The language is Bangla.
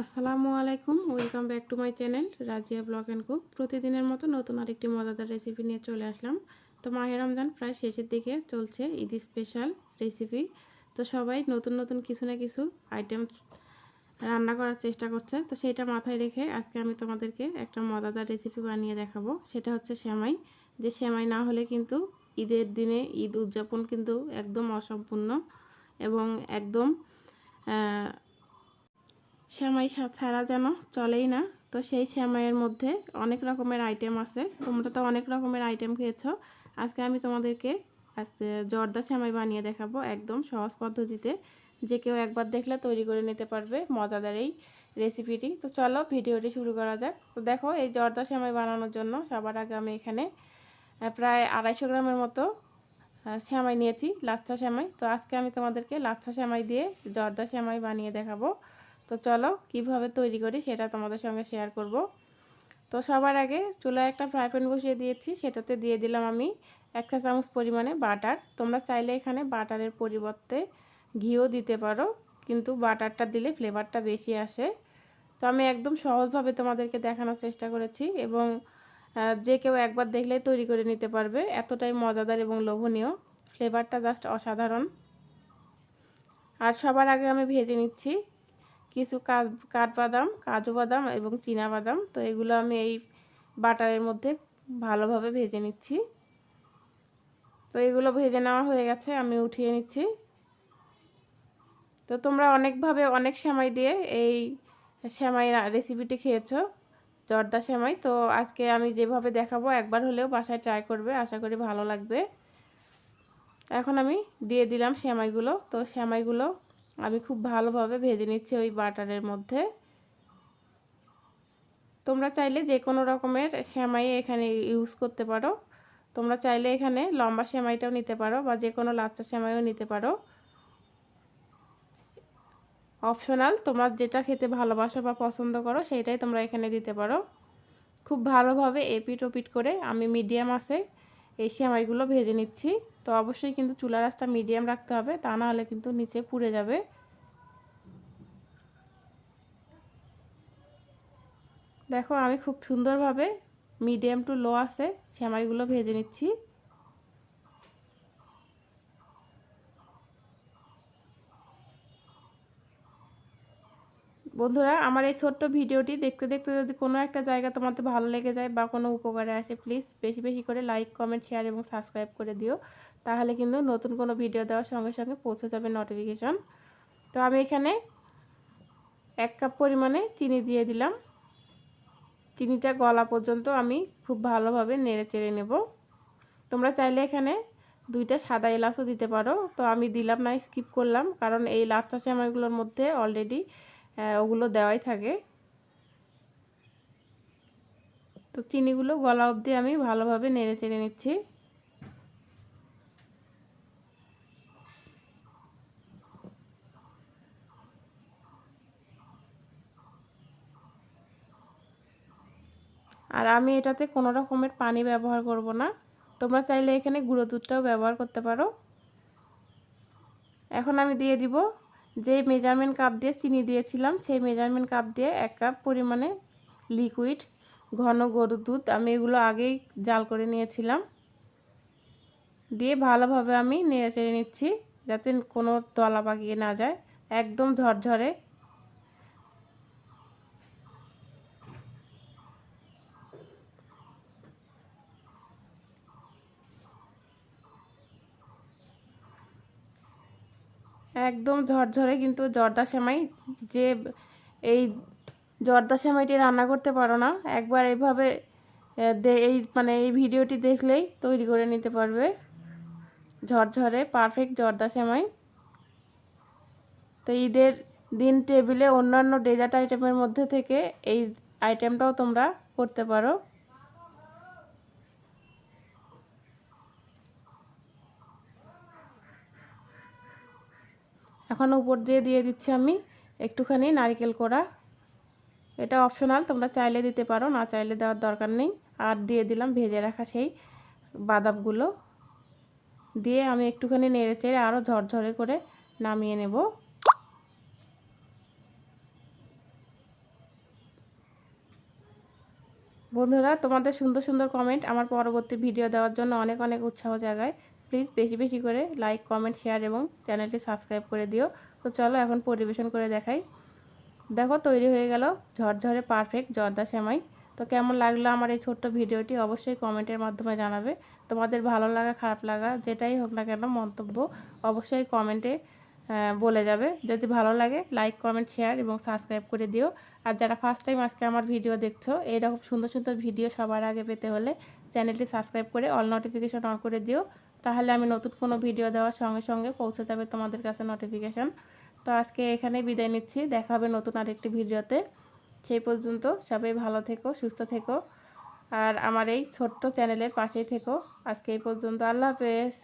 আসসালামু আলাইকুম welcome back to my channel Razia blog and cook প্রতিদিনের মতো নতুন আরেকটি মজাদার রেসিপি নিয়ে চলে আসলাম। তো মাহের রমজান প্রায় শেষের দিকে চলছে ঈদ স্পেশাল রেসিপি তো সবাই নতুন নতুন কিছু না কিছু আইটেম রান্না করার চেষ্টা করছে। তো সেটা মাথায় রেখে আজকে আমি তোমাদেরকে একটা মজাদার রেসিপি বানিয়ে দেখাবো। সেটা হচ্ছে শ্যামাই যে শ্যামাই না হলে কিন্তু ঈদের দিনে ঈদ উদযাপন কিন্তু একদম অসম্পূর্ণ এবং একদম শ্যামাই ছাড়া যেন চলেই না। তো সেই শ্যামাইয়ের মধ্যে অনেক রকমের আইটেম আছে। তোমরা তো অনেক রকমের আইটেম খেয়েছো। আজকে আমি তোমাদেরকে আজকে জর্দা শ্যামাই বানিয়ে দেখাবো একদম সহজ পদ্ধতিতে। যে কেউ একবার দেখলে তৈরি করে নিতে পারবে মজাদার এই রেসিপিটি তো চলো ভিডিওটি শুরু করা যাক। তো দেখো, এই জর্দা শ্যামাই বানানোর জন্য সবার আগে আমি এখানে প্রায় আড়াইশো গ্রামের মতো শ্যামাই নিয়েছি, লাচ্ছা শ্যামাই। তো আজকে আমি তোমাদেরকে লাচ্ছা শ্যামাই দিয়ে জর্দা শ্যামাই বানিয়ে দেখাবো। তো চলো, কীভাবে তৈরি করি সেটা তোমাদের সঙ্গে শেয়ার করব। তো সবার আগে চুলায় একটা ফ্রাই প্যান বসিয়ে দিয়েছি, সেটাতে দিয়ে দিলাম আমি একটা চামচ পরিমাণে বাটার তোমরা চাইলে এখানে বাটারের পরিবর্তে ঘিও দিতে পারো, কিন্তু বাটারটা দিলে ফ্লেভারটা বেশি আসে। তো আমি একদম সহজভাবে তোমাদেরকে দেখানোর চেষ্টা করেছি এবং যে কেউ একবার দেখলেই তৈরি করে নিতে পারবে। এতটাই মজাদার এবং লোভনীয়। ফ্লেভারটা জাস্ট অসাধারণ। আর সবার আগে আমি ভেজে নিচ্ছি। কিছু কাঠবাদাম, কাজু বাদাম এবং চীনা বাদাম। তো এগুলো আমি এই বাটারের মধ্যে ভালোভাবে ভেজে নিচ্ছি। তো এগুলো ভেজে নেওয়া হয়ে গেছে, আমি উঠিয়ে নিচ্ছি। তো তোমরা অনেকভাবে, অনেক সেমাই দিয়ে এই সেমাই রেসিপিটি খেয়েছো, জর্দা সেমাই। তো আজকে আমি যেভাবে দেখাবো, একবার হলেও বাসায় ট্রাই করবে, আশা করি ভালো লাগবে। এখন আমি দিয়ে দিলাম সেমাইগুলো। তো সেমাইগুলো আমি খুব ভালোভাবে ভেজে নিচ্ছি ওই বাটারের মধ্যে। তোমরা চাইলে যে কোনো রকমের শ্যামাই এখানে ইউজ করতে পারো। তোমরা চাইলে এখানে লম্বা শ্যামাইটাও নিতে পারো বা যে কোনো লাচ্চা শ্যামাইও নিতে পারো। অপশনাল, তোমরা যেটা খেতে ভালোবাসো বা পছন্দ করো সেইটাই তোমরা এখানে দিতে পারো। খুব ভালোভাবে এপিট ওপিট করে, আমি মিডিয়াম আছে এই সেমাইগুলো ভেজে নিচ্ছি। তো অবশ্যই কিন্তু চুলা রাসটা মিডিয়াম রাখতে হবে, তা না হলে কিন্তু নিচে পুড়ে যাবে। দেখো আমি খুব সুন্দরভাবে মিডিয়াম টু লো আছে সেমাইগুলো ভেজে নিচ্ছি। বন্ধুরা, আমার এই ছোট্ট ভিডিওটি দেখতে দেখতে যদি কোনো একটা জায়গা তোমাদের ভালো লেগে যায় বা কোনো উপকারে আসে প্লিজ বেশি বেশি করে লাইক কমেন্ট শেয়ার এবং সাবস্ক্রাইব করে দিও। তাহলে কিন্তু নতুন কোনো ভিডিও দেওয়ার সঙ্গে সঙ্গে পৌঁছে যাবে নোটিফিকেশন তো আমি এখানে এক কাপ পরিমাণে চিনি দিয়ে দিলাম। চিনিটা গলা পর্যন্ত আমি খুব ভালোভাবে নেড়ে চেড়ে নেব। তোমরা চাইলে এখানে দুইটা সাদা এলাচও দিতে পারো। তো আমি দিলাম না স্কিপ করলাম। কারণ এই লাচ্চা সেমাইগুলোর মধ্যে অলরেডি ওগুলো দেওয়াই থাকে। তো চিনিগুলো গলা অবধি আমি ভালোভাবে নেড়ে চেড়ে নিচ্ছি। আর আমি এটাতে কোনো রকমের পানি ব্যবহার করব না। তোমরা চাইলে এখানে গুঁড়ো দুধটাও ব্যবহার করতে পারো। এখন আমি দিয়ে দিব যে মেজারমেন্ট কাপ দিয়ে চিনি দিয়েছিলাম, সেই মেজারমেন্ট কাপ দিয়ে এক কাপ পরিমাণে লিকুইড ঘন গরুর দুধ আমি এগুলো আগেই জাল করে নিয়েছিলাম। দিয়ে ভালোভাবে আমি নেড়ে চেড়ে নিচ্ছি, যাতে কোনো তলা পাকিয়ে না যায়, একদম ঝরঝরে একদম ঝরঝরে কিন্তু জর্দা সেমাই। যে এই জর্দা সেমাইটি রান্না করতে পারো না, একবার এইভাবে এই মানে এই ভিডিওটি দেখলেই তৈরি করে নিতে পারবে। ঝরঝরে পারফেক্ট জর্দা সেমাই। তো ঈদের দিন টেবিলে অন্যান্য ডেজার্ট আইটেমের মধ্যে থেকে এই আইটেমটাও তোমরা করতে পারো। এখন উপর দিয়ে দিয়ে দিচ্ছি আমি একটুখানি নারিকেল কোড়া। এটা অপশনাল তোমরা চাইলে দিতে পারো, না চাইলে দেওয়ার দরকার নেই। আর দিয়ে দিলাম ভেজে রাখা সেই বাদামগুলো। দিয়ে আমি একটুখানি নেড়ে চেড়ে আরও ঝরঝরে করে নামিয়ে নেব। বন্ধুরা, তোমাদের সুন্দর সুন্দর কমেন্ট আমার পরবর্তী ভিডিও দেওয়ার জন্য অনেক অনেক উৎসাহ জায়গায় প্লিজ বেশি বেশি করে লাইক কমেন্ট শেয়ার এবং চ্যানেলটি সাবস্ক্রাইব করে দিও। তো চলো এখন পরিবেশন করে দেখাই। দেখো তৈরি হয়ে গেল ঝরঝরে পারফেক্ট জর্দা সেমাই। তো কেমন লাগল আমার এই ছোট্ট ভিডিওটি অবশ্যই কমেন্টের মাধ্যমে জানাবে। তোমাদের ভালো লাগা, খারাপ লাগা, যেটাই হোক না কেন মন্তব্য অবশ্যই কমেন্টে বলে যাবে। যদি ভালো লাগে লাইক কমেন্ট শেয়ার এবং সাবস্ক্রাইব করে দিও। আর যারা ফার্স্ট টাইম আজকে আমার ভিডিও দেখছ, এইরকম সুন্দর সুন্দর ভিডিও সবার আগে পেতে হলে চ্যানেলটি সাবস্ক্রাইব করে অল নোটিফিকেশন অন করে দিও। তাহলে আমি নতুন কোনো ভিডিও দেওয়ার সঙ্গে সঙ্গে পৌঁছে যাবে তোমাদের কাছে নোটিফিকেশান তো আজকে এখানে বিদায় নিচ্ছি। দেখা হবে নতুন আরেকটি ভিডিওতে সেই পর্যন্ত সবাই ভালো থেকো, সুস্থ থেকো। আর আমার এই ছোট্ট চ্যানেলের পাশেই থেকো। আজকে এই পর্যন্ত। আল্লাহ হাফেজ।